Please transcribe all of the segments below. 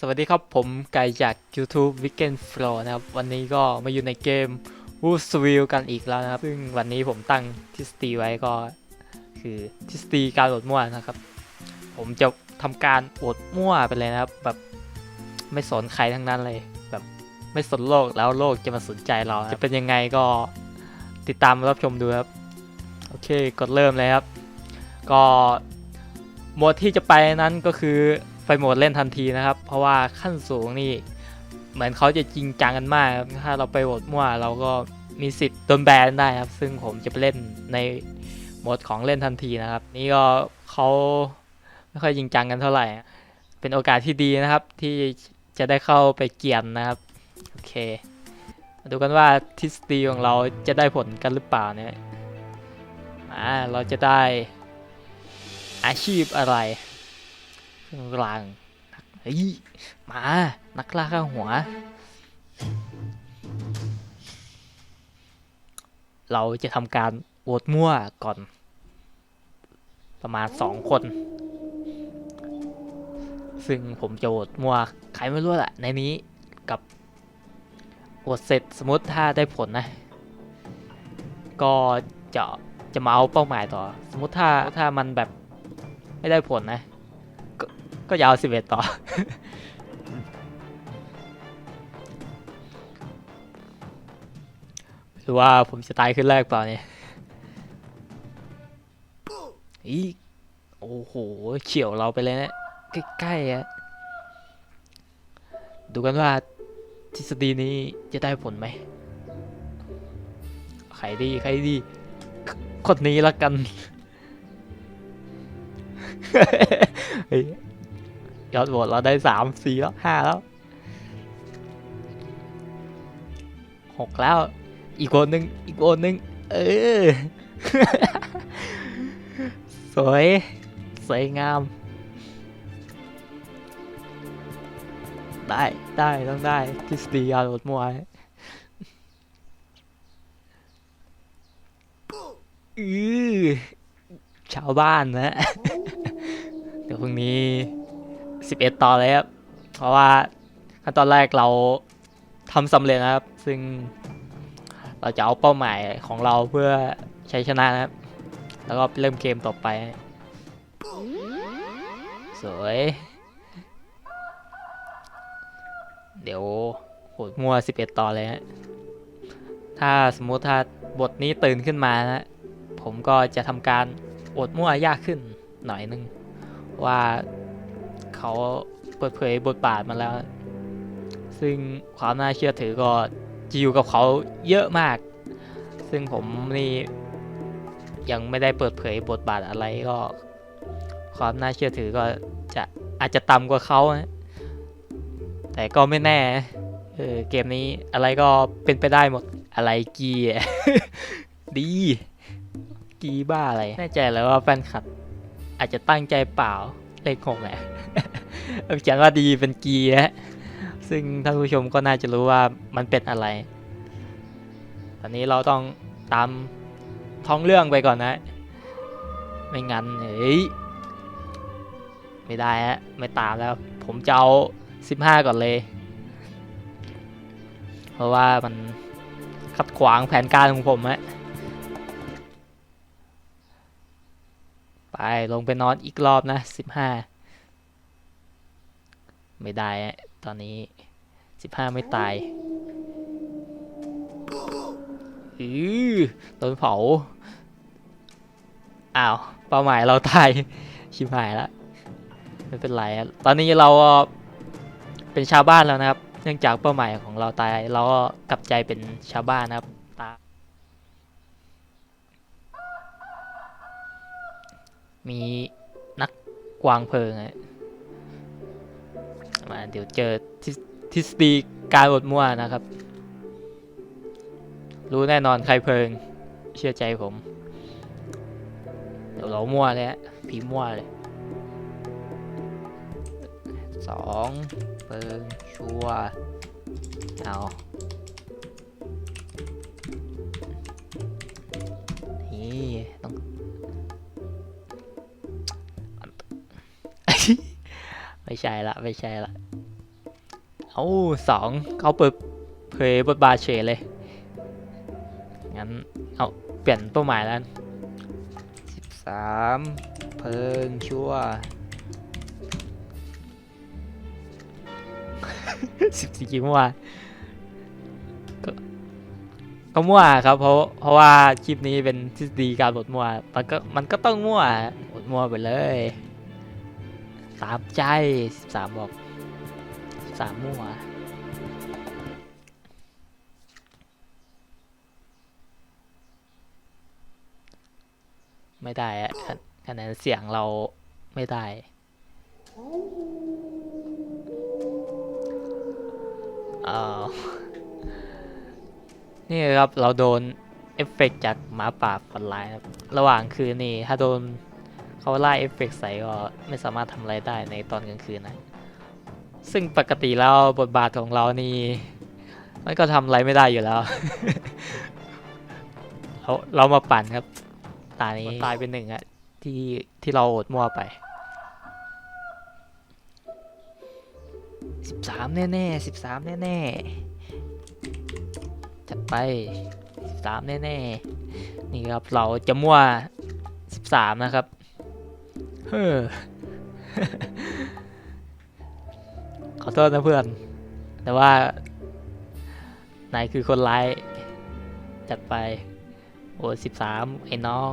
สวัสดีครับผมไก่จาก YouTube Weekend Flow นะครับ วันนี้ก็มาอยู่ในเกม w o o s w i l กันอีกแล้วนะครับ ซึ่งวันนี้ผมตั้งทฤษฎีไว้ก็คือทฤษฎีการโหวตมั่วนะครับ ผมจะทำการโหวตมั่วไปเลยนะครับ แบบไม่สนใครทั้งนั้นเลย แบบไม่สนโลกแล้วโลกจะมาสนใจเรารจะเป็นยังไงก็ติดตามรับชมดูครับ โอเคกดเริ่มเลยครับ ก็โหมดที่จะไปนั้นก็คือ ไปโหมดเล่นทันทีนะครับ เพราะว่าขั้นสูงนี่เหมือนเขาจะจริงจังกันมากถ้าเราไปโหวตมั่วเราก็มีสิทธิ์โดนแบนได้ครับ ซึ่งผมจะไปเล่นในโหมดของเล่นทันทีนะครับ นี่ก็เขาไม่ค่อยจริงจังกันเท่าไหร่ เป็นโอกาสที่ดีนะครับที่จะได้เข้าไปเกียนนะครับโอเคมาดูกันว่าทฤษฎีของเราจะได้ผลกันหรือเปล่าเนี่ยอ่าเราจะได้อาชีพอะไร เครื่องรางเฮ้ยมา นักล่าข้าหัว เราจะทำการโหวตมั่วก่อน ประมาณสองคน ซึ่งผมจะโหวตมั่วใครไม่รู้แหละในนี้กับโหวตเสร็จสมมติถ้าได้ผลนะ ก็จะจะมาเอาเป้าหมายต่อ สมมติถ้าถ้ามันแบบไม่ได้ผลนะ ก็ก็จะเอาสิบเอ็ดต่อ หรือว่าผมจะตายขึ้นแรกเปล่าเนี่ยอีโอ้โห เฉียวเราไปเลยนะ ใกล้ๆอะดูกันว่าทฤษฎีนี้จะได้ผลไหมใครดีใครดี คนนี้ละกัน เฮ้ย ยอดโหวตเราได้สามสี่แล้วห้าแล้วหกแล้ว อีกคนหนึ่งอีกคนหนึ่งเออ สวย สวยงาม ได้ได้ต้องได้ทฤษฎียาโหลดมวยอือชาวบ้านนะ เดี๋ยวพรุ่งนี้ 11ต่อเลยครับ เพราะว่าขั้นตอนแรกเราทำสำเร็จนะครับ ซึ่งเราจะเอาเป้าหมายของเราเพื่อใช้ชนะนะครับ แล้วก็เริ่มเกมต่อไป สวย เดี๋ยวโหดมัว 11ต่อเลยฮะถ้าสมมุติถ้าบทนี้ตื่นขึ้นมานะ ผมก็จะทำการโอดมั่วยากขึ้นหน่อยนึงว่า เขาเปิดเผยบทบาทมาแล้ว ซึ่งความน่าเชื่อถือก็จะอยู่กับเขาเยอะมาก ซึ่งผมนี่ยังไม่ได้เปิดเผยบทบาทอะไรก็ ความน่าเชื่อถือก็จะอาจจะต่ำกว่าเขานะแต่ก็ไม่แน่เออเกมนี้อะไรก็เป็นไปได้หมดอะไรกีดี กีบ้าอะไรแน่ใจแล้วว่าแฟนคลับอาจจะตั้งใจเปล่า เลขหกแหละเขียนว่าดีเป็นกีฮะซึ่งท่านผู้ชมก็น่าจะรู้ว่ามันเป็นอะไร ตอนนี้เราต้องตามท้องเรื่องไปก่อนนะ ไม่งั้นเฮ้ยไม่ได้ฮะไม่ตามแล้ว ผมจะเอา15ก่อนเลย เพราะว่ามันขัดขวางแผนการของผมฮะ ไปลงไปนอนอีกรอบนะสิบห้าไม่ได้ตอนนี้สิบห้าไม่ตายอือโดนเผา อ้าว เป้าหมายเราตาย ชิบหายแล้วไม่เป็นไรตอนนี้เราเป็นชาวบ้านแล้วนะครับ เนื่องจากเป้าหมายของเราตาย เราก็กลับใจเป็นชาวบ้านนะครับตา มีนักกวางเพลิงมาเดี๋ยวเจอทฤทฤษฎีการบดมั่วนะครับ รู้แน่นอนใครเพลิง เชื่อใจผม เดี๋ยวเรามั่วเลยฮะผีมั่วเลยสองเพลิงชัวเอา ไม่ใช่ละ ไม่ใช่ละ เอาสองเขาเปิดเผยบทบาทเฉยเลย งั้น เอาเปลี่ยนเป้าหมายแล้วสิบสามเพิงชั่วสิบสี่มั่วก็ก็มั่วครับ เพราะเพราะว่าคลิปนี้เป็นทฤษฎีการบทมั่วมันก็มันก็ต้องมั่วบทมั่วไปเลย ตามใจสิบสามบอกสามมั่วไม่ได้อะคะแนนเสียงเราไม่ได้ เออนี่ครับเราโดนเอฟเฟกต์จากหมาป่าฝันร้ายครับ ระหว่างคืนนี่ถ้าโดน เขาไล่เอฟเฟกต์ใส่ก็ไม่สามารถทำอะไรได้ในตอนกลางคืนนะ ซึ่งปกติแล้วบทบาทของเรานี่ มันก็ทำอะไรไม่ได้อยู่แล้ว เราเรามาปั่นครับ ตานี้ตายเป็นหนึ่งอะที่ที่เราโอดมั่วไปสิบสามแน่ๆสิบสามแน่ๆจัดไปสิบสามแน่ๆนี่ครับเราจะมั่วสิบสามนะครับ เฮ้อขอโทษนะเพื่อน แต่ว่านายคือคนร้าย จัดไป โอ้สิบสามไอ้น้อง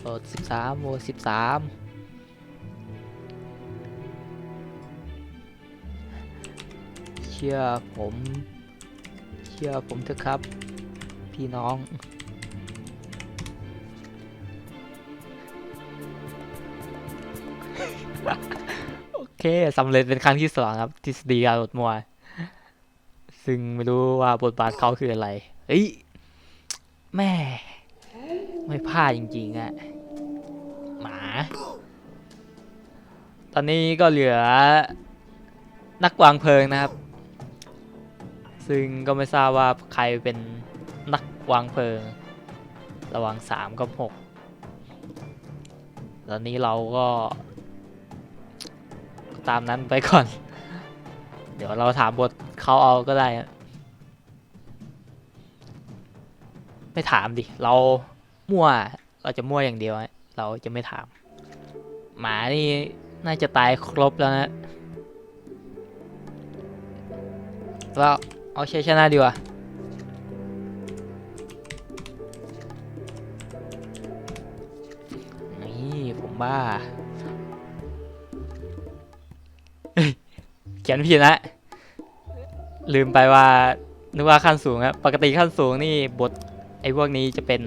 โอ้สิบสามโอ้สิบสามเชื่อผม เชื่อผมเถอะครับ พี่น้อง โอเคสำเร็จเป็นครั้งที่สองครับทฤษฎีการบทมวยซึ่งไม่รู้ว่าบทบาทเขาคืออะไรเฮ้ยแม่ ไม่พลาดจริงๆอะหมา ตอนนี้ก็เหลือนักวางเพลิงนะครับ ซึ่งก็ไม่ทราบว่าใครเป็นนักวางเพลิง ระหว่างสามกับหกตอนนี้เราก็ ตามนั้นไปก่อน เดี๋ยวเราถามบทเขาเอาก็ได้ ไม่ถามดิ เรามั่ว เราจะมั่วอย่างเดียว เราจะไม่ถาม หมานี่น่าจะตายครบแล้วนะเราเอาชัยชนะดีกว่านี่ผมบ้า ขียนผิดนะ ลืมไปว่านึกว่าขั้นสูงอะปกติขั้นสูงนี่บทไอ้พวกนี้จะเป็น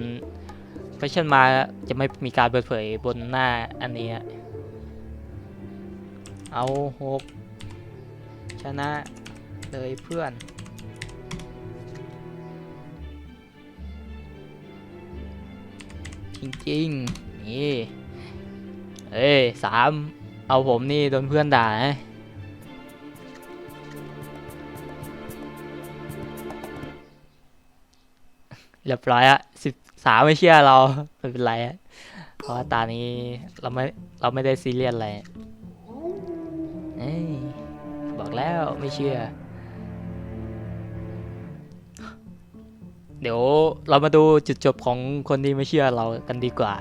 question มาจะไม่มีการเปิดเผยบนหน้าอันนี้เอาหกชนะเลยเพื่อน จริงๆ นี่ เอ้ยสาม เอาผมนี่โดนเพื่อนด่านะ เรียบร้อยอะสิบสามไม่เชื่อเราไม่เป็นไรอะเพราะว่าตานี้เราไม่เราไม่ได้ซีเรียสอะไรเอ้ยบอกแล้วไม่เชื่อ เดี๋ยวเรามาดูจุดจบของคนที่ไม่เชื่อเรากันดีกว่า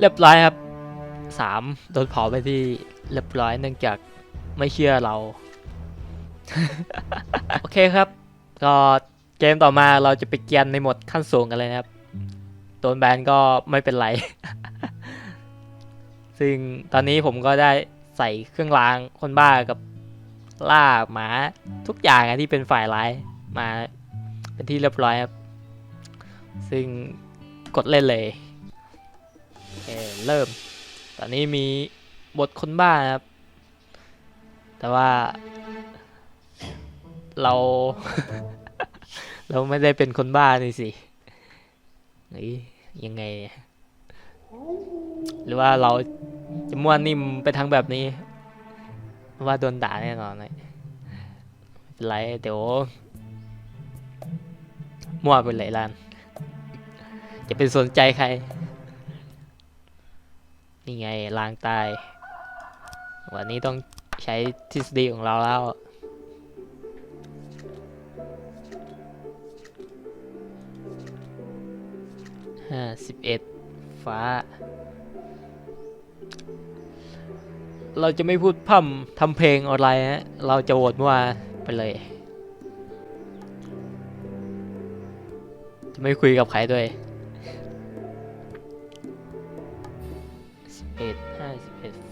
เรียบร้อยครับ สามโดนเผาไปที่เรียบร้อยเนื่องจากไม่เชื่อเรา โอเคครับ ก็เกมต่อมาเราจะไปเกียนในหมดขั้นสูงกันเลยนะครับ โดนแบนก็ไม่เป็นไร ซึ่งตอนนี้ผมก็ได้ใส่เครื่องรางคนบ้ากับล่าหมาทุกอย่างอะที่เป็นฝ่ายร้ายมาเป็นที่เรียบร้อยครับ ซึ่งกดเล่นเลยโอเคเริ่ม อนนี้มีบทคนบ้านะครับ แต่ว่า เรา เราไม่ได้เป็นคนบ้านี่สิเฮ้ยังไง หรือว่าเราจะม้วนนิ่มไปทางแบบนี้ ว่าโดนด่าแน่นอนเลยไม่เไรเดี๋ยวมั่วไปเลยล้านอย่าไปสนใจใคร นี่ไงลางตาย วันนี้ต้องใช้ทฤษฎีของเราแล้ว ห้าสิบเอ็ดฟ้า เราจะไม่พูดพร่ำทำเพลงอะไรฮะ เราจะโหวตว่าไปเลย จะไม่คุยกับใครด้วย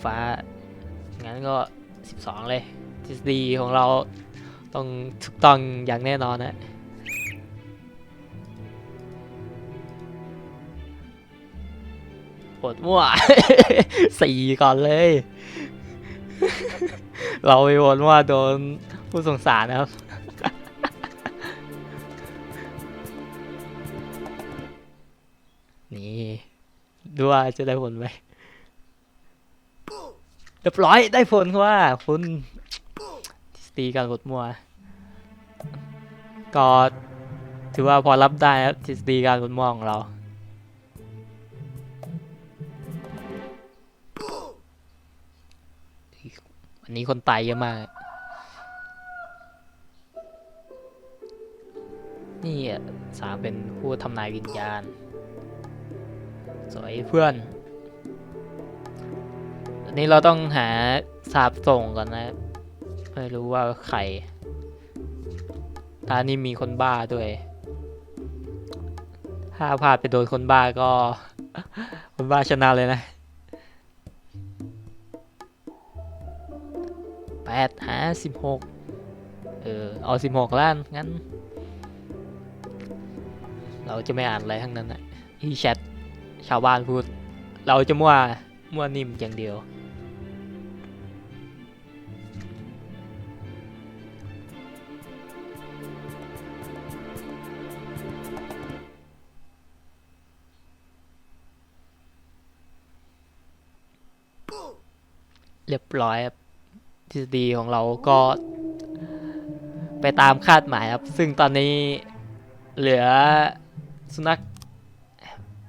ฟ้า งั้นก็สิบสองเลย ทฤษฎีของเราต้องถูกต้องอย่างแน่นอนนะปวดมั่ว สี่ก่อนเลย เราไปวนว่าโดนผู้สงสารนะครับ นี่ดูว่าจะได้ผลไหม เรียบร้อยได้ผลครับว่าคุณทฤษฎีการบดมัว ก็ถือว่าพอรับได้ครับทฤษฎีการบดมัวของเราวันนี้คนตายเยอะมาก นี่อะสามเป็นผู้ทำนายวิญญาณ สวยเพื่อน อันนี้เราต้องหาสาบส่งก่อนนะ ไม่รู้ว่าใครตานี่มีคนบ้าด้วย ถ้าพลาดไปโดนคนบ้าก็ คนบ้าชนะเลยนะแปดหาสิบหกเออ เอาสิบหกล้าน งั้น เราจะไม่อ่านอะไรทั้งนั้นนะที่แชทชาวบ้านพูด เราจะมั่ว มั่วนิ่มอย่างเดียว เรียบร้อยครับทฤษฎีของเราก็ ไปตามคาดหมายครับ ซึ่งตอนนี้เหลือสุนัข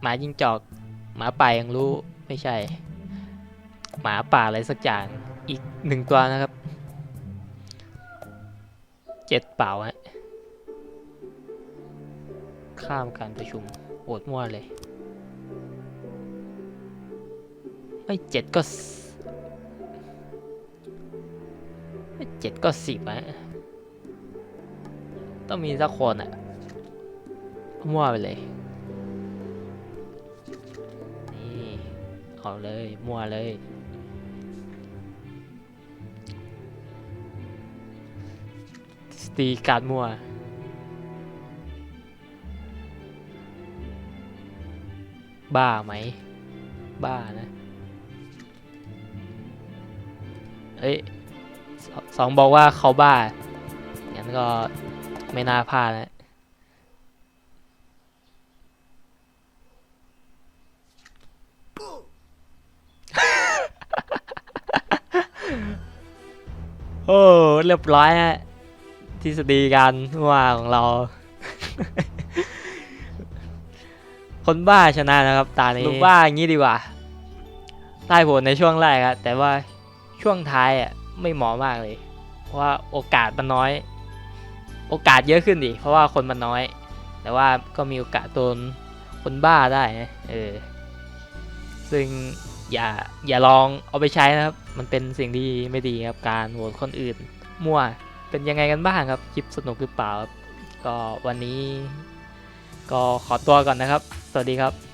หมายิงจอก หมาป่ายังรู้ไม่ใช่ หมาป่าอะไรสักอย่างอีกหนึ่งตัวนะครับเจ็ดเปล่าฮะข้ามการประชุมโอดมั่วเลย ไม่เจ็ดก็ เจ็ดก็สิบอะต้องมีสักคนอะมั่วไปเลย นี่เอาเลย มั่วเลยสตีการมั่วบ้าไหม บ้านะ เอ้ย สสองบอกว่าเขาบ้างั้นก็ไม่น่าพลาดนะโอ้เรียบร้อยฮะทฤษฎีการว่าของเรา คนบ้าชนะนะครับ ตานี้รู้ว่าอย่างนี้ดีกว่าได้ผลในช่วงแรกครับแต่ว่าช่วงท้ายอะ ไม่เหมาะมากเลย เพราะว่าโอกาสมันน้อย โอกาสเยอะขึ้นดิเพราะว่าคนมันน้อย แต่ว่าก็มีโอกาสโดนคนบ้าได้นะเออซึ่งอย่าอย่าลองเอาไปใช้นะครับ มันเป็นสิ่งที่ไม่ดีครับการโหวตคนอื่น มั่วเป็นยังไงกันบ้างครับคลิปสนุกหรือเปล่าก็วันนี้ ก็ขอตัวก่อนนะครับ สวัสดีครับ